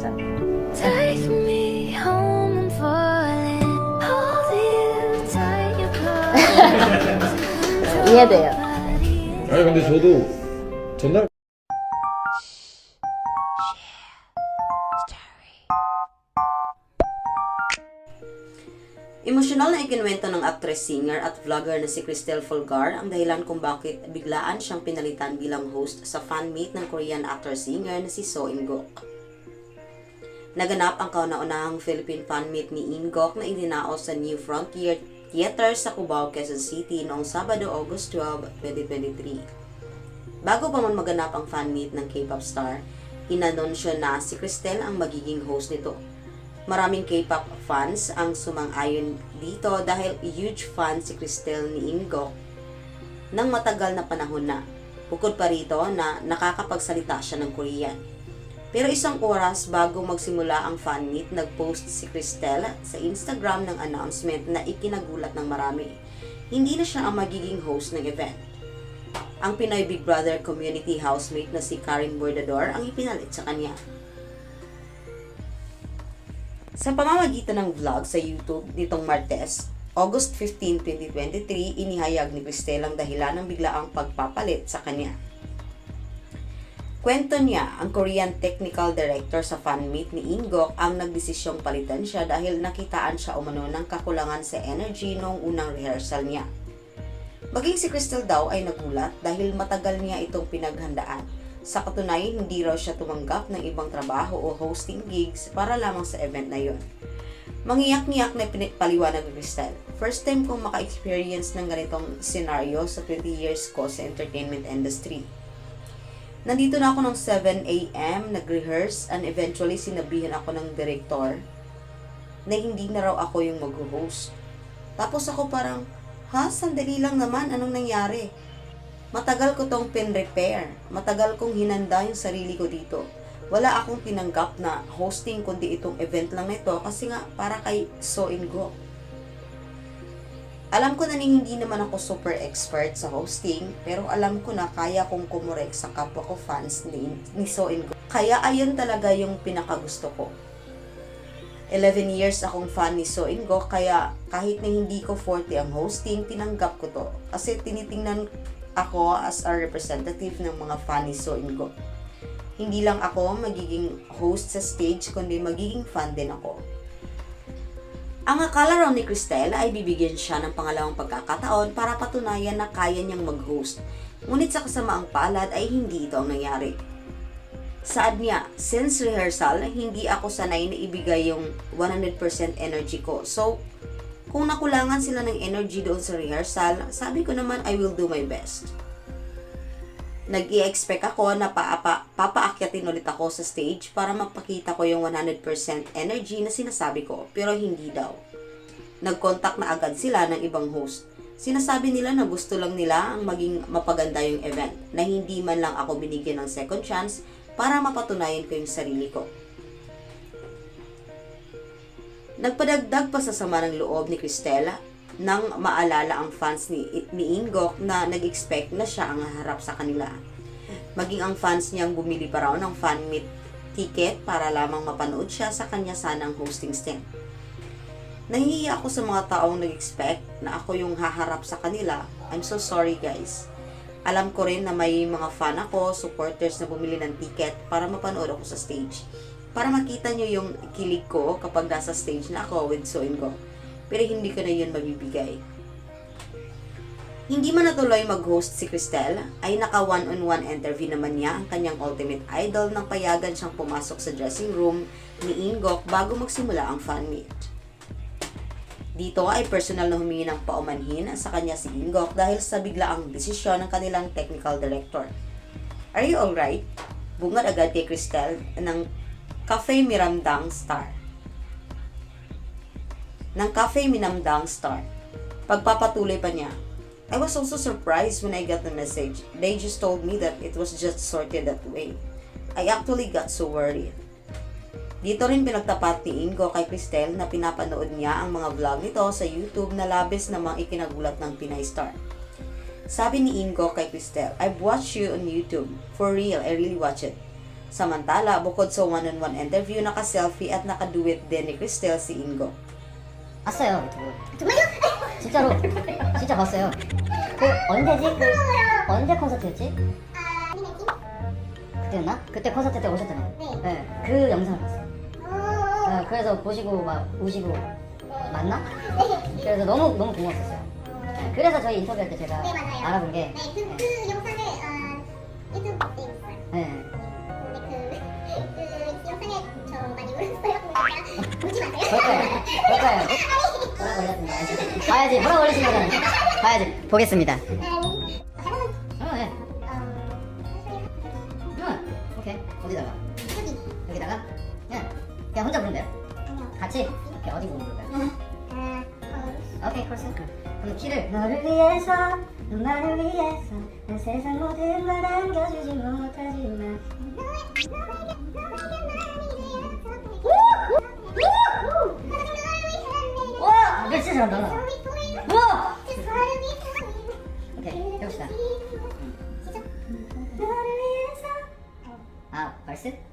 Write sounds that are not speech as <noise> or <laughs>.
Sa- Take me home, I'm falling. Hold you tight, you close. 이해돼요. 아니 근데 저도 전날 Emosyonal na ikinwento ng actress, singer at vlogger na si Cristel Folgar ang dahilan kung bakit biglaan siyang pinalitan bilang host sa fan meet ng Korean actor-singer na si So In-gok. Naganap ang kauna-unahang Philippine fan meet ni In-gok na idinaos sa New Frontier Theater sa Cubao, Quezon City noong Sabado, August 12, 2023. Bago pa man maganap ang fan meet ng K-pop star, inanunsyo na si Cristel ang magiging host nito. Maraming K-pop fans ang sumang-ayon dito dahil huge fan si Cristel ni Ingok nang matagal na panahon na. Bukod pa rito na nakakapagsalita siya ng Korean. Pero isang oras bago magsimula ang fan meet, nag-post si Cristel sa Instagram ng announcement na ikinagulat ng marami. Hindi na siya ang magiging host ng event. Ang Pinoy Big Brother community housemate na si Karen Bordador ang ipinalit sa kanya. Sa pamamagitan ng vlog sa YouTube nitong Martes, August 15, 2023, inihayag ni Cristel ang dahilan ng biglaang pagpapalit sa kanya. Kwento niya, ang Korean Technical Director sa fan meet ni Ingok ang nagdesisyong palitan siya dahil nakitaan siya umano ng kakulangan sa energy noong unang rehearsal niya. Maging si Crystal daw ay nagulat dahil matagal niya itong pinaghandaan. Sa katunayan, hindi raw siya tumanggap ng ibang trabaho o hosting gigs para lamang sa event na yon. Mangiyak-ngiyak na pinipaliwanag ni Crystal. First time kong maka-experience ng ganitong scenario sa 20 years ko sa entertainment industry. Nandito na ako ng 7 a.m., nag-rehearse, and eventually sinabihan ako ng director na hindi na raw ako yung mag-host. Tapos ako parang, ha, sandali lang naman, anong nangyari? Matagal ko tong pin-repair. Matagal kong hinanda yung sarili ko dito. Wala akong tinanggap na hosting kundi itong event lang nito kasi nga para kay So In Go. Alam ko na hindi naman ako super expert sa hosting, pero alam ko na kaya kong kumurek sa kapwa ko fans ni, ni So In Go. Kaya ayun talaga yung pinakagusto ko. 11 years akong fan ni So In Go, kaya kahit na hindi ko 40 ang hosting, tinanggap ko to. Kasi tinitingnan ako as a representative ng mga fan ni So In Go. Hindi lang ako magiging host sa stage, kundi magiging fan din ako. Ang akala raw ni Cristel ay bibigyan siya ng pangalawang pagkakataon para patunayan na kaya niyang mag-host. Ngunit sa kasamaang palad ay hindi ito ang nangyari. Saad niya, since rehearsal, hindi ako sanay na ibigay yung 100% energy ko. So, kung nakulangan sila ng energy doon sa rehearsal, sabi ko naman I will do my best. Nag-i-expect ako na paapa, papaakyatin ulit ako sa stage para magpakita ko yung 100% energy na sinasabi ko, pero hindi daw. Nag-contact na agad sila ng ibang host. Sinasabi nila na gusto lang nila ang maging mapaganda yung event, na hindi man lang ako binigyan ng second chance para mapatunayan ko yung sarili ko. Nagpadagdag pa sa sama ng loob ni Cristela nang maalala ang fans ni, ni Ingok na nag-expect na siya ang harap sa kanila. Maging ang fans niyang bumili pa raw ng fan meet ticket para lamang mapanood siya sa kanya sanang hosting stand. Nahihiya ako sa mga taong nag-expect na ako yung haharap sa kanila. I'm so sorry guys. Alam ko rin na may mga fan ako, supporters na bumili ng ticket para mapanood ako sa stage. Para makita nyo yung kilig ko kapag nasa stage na ako with So Go. Pero hindi ko na yun mabibigay. Hindi man natuloy mag-host si Cristel, ay naka one-on-one interview naman niya ang kanyang ultimate idol nang payagan siyang pumasok sa dressing room ni Ingok bago magsimula ang fan meet. Dito ay personal na humingi ng paumanhin sa kanya si Ingok dahil sa biglaang desisyon ng kanilang technical director. Are you alright? Bungad agad kay Cristel ng Cafe Mirandang Star ng Cafe Minamdang Star. Pagpapatuloy pa niya, I was also surprised when I got the message. They just told me that it was just sorted that way. I actually got so worried. Dito rin pinagtapat ni Ingo kay Cristel na pinapanood niya ang mga vlog nito sa YouTube na labis namang ikinagulat ng Pinay Star. Sabi ni Ingo kay Cristel, I've watched you on YouTube. For real, I really watch it. Samantala, bukod sa one-on-one interview, naka-selfie at nakaduet din ni Cristel si Ingo. 봤어요 유튜브 정말요? 진짜로 진짜 봤어요 그 언제지? 그 언제 콘서트였지? 그때였나? 그때 콘서트 때 오셨잖아요 네. 그 영상을 봤어요 네, 그래서 보시고 막 우시고 맞나? <laughs> 그래서 너무 너무 고마웠었어요 네, 그래서 저희 인터뷰할 때 제가 네, 맞아요. 알아본 게 네, 그, 그 영상을 어, 있어요. 네. 봐야지 뭐라 거잖아요 봐야지 보겠습니다. 어, 네. 어, 어. 너를 위해서, 너만을 위해서, 난 세상 모든 걸 안겨주지 못하지만. 멸치 잘한다. 어! 오케이, 해봅시다. 아, 벌스?